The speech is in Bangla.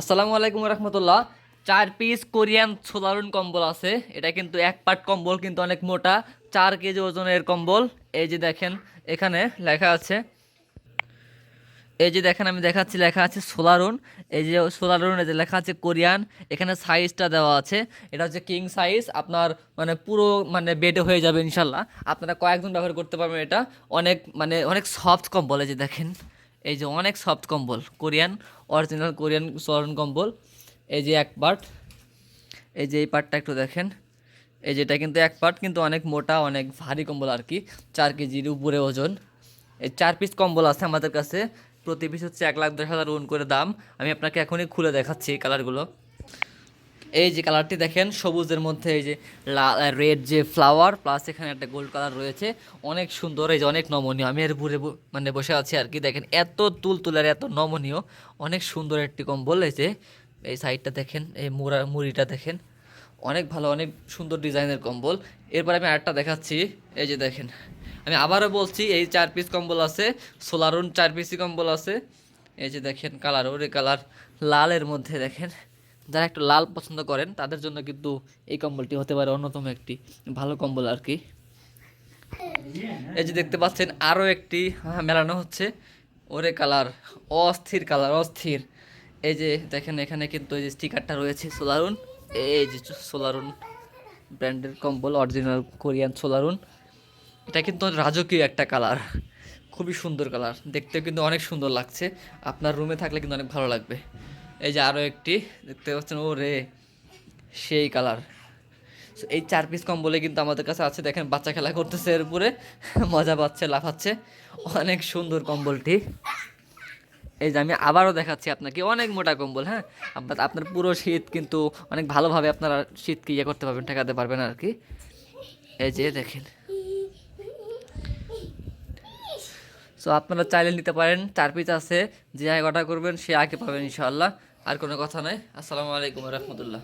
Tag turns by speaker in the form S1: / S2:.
S1: আসসালামু আলাইকুম রহমতুল্লাহ। চার পিস কোরিয়ান সোলারুন কম্বল আছে। এটা কিন্তু এক পার্ট কম্বল, কিন্তু অনেক মোটা। চার কেজি ওজনের কম্বল। এই যে দেখেন, এখানে লেখা আছে। এই যে দেখেন, আমি দেখাচ্ছি, লেখা আছে সোলারুন এই যে সোলারুন এই যে লেখা আছে কোরিয়ান এখানে সাইজটা দেওয়া আছে। এটা হচ্ছে কিং সাইজ আপনার মানে পুরো মানে বেডে হয়ে যাবে ইনশাল্লাহ। আপনারা কয়েকজন ব্যবহার করতে পারবেন এটা। অনেক মানে অনেক সফট কম্বল, এই যে দেখেন। এই যে অনেক সফট কম্বল, কোরিয়ান অরিজিনাল কোরিয়ান সরন কম্বল, এই যে এক পার্ট এই যে এই পার্টটা একটু দেখেন, এই যে এটা কিন্তু এক পার্ট কিন্তু অনেক মোটা, অনেক ভারী কম্বল আর কি, চার কেজির উপরে ওজন। এই চার পিস কম্বল আছে আমাদের কাছে, প্রতি পিস হচ্ছে এক লাখ দশ হাজার ওন করে দাম। আমি আপনাকে এখনই খুলে দেখাচ্ছি এই কালারগুলো এই যে কালারটি দেখেন, সবুজের মধ্যে এই যে রেড যে ফ্লাওয়ার, প্লাস এখানে একটা গোল্ড কালার রয়েছে। অনেক সুন্দর, এই যে অনেক নমনীয়। আমি এর বুড়ে মানে বসে আছি আর কি, দেখেন, এত তুলতুলার এত নমনীয়। অনেক সুন্দর একটি কম্বল, এই যে, এই সাইডটা দেখেন, এই মুড়া মুড়িটা দেখেন। অনেক ভালো, অনেক সুন্দর ডিজাইনের কম্বল। এরপর আমি আরেকটা দেখাচ্ছি, এই যে দেখেন। আমি আবারও বলছি, এই চার পিস কম্বল আছে, সোলারুন চার পিসি কম্বল আছে। এই যে দেখেন, কালার, ওরে কালার, লালের মধ্যে দেখেন। যারা একটু লাল পছন্দ করেন তাদের জন্য কিন্তু এই কম্বলটি হতে পারে অন্যতম একটি ভালো কম্বল আর কি। এই যে দেখতে পাচ্ছেন আরও একটি হ্যাঁ, মেলানো হচ্ছে। ওরে কালার অস্থির কালার অস্থির। এই যে দেখেন এখানে কিন্তু এই যে স্টিকারটা রয়েছে সোলারুন। এই যে সোলারুন ব্র্যান্ডের কম্বল অরিজিনাল কোরিয়ান সোলারুন। এটা কিন্তু রাজকীয় একটা কালার খুবই সুন্দর কালার। দেখতেও কিন্তু অনেক সুন্দর লাগছে। আপনার রুমে থাকলে কিন্তু অনেক ভালো লাগবে। এই যে আরও একটি, দেখতে পাচ্ছেন ও রে সেই কালার। এই চার পিস কম্বলে কিন্তু আমাদের কাছে আছে, দেখেন, বাচ্চা খেলা করতেছে এর উপরে মজা পাচ্ছে লাফাচ্ছে অনেক সুন্দর কম্বলটি। এই যে আমি আবারও দেখাচ্ছি আপনাকে, অনেক মোটা কম্বল হ্যাঁ? আপনার আপনার পুরো শীত কিন্তু অনেক ভালোভাবে আপনারা শীতকে ইয়ে করতে পারবেন, ঠেকাতে পারবেন আর কি। এই যে দেখেন। সো আপনারা চাইলে নিতে পারেন, চার পিস আছে, যে আগে অর্ডার করবেন, সে আগে পাবেন, ইনশাআল্লাহ। আর কোনো কথা নাই। আসসালামু আলাইকুম রহমতুল্লাহ।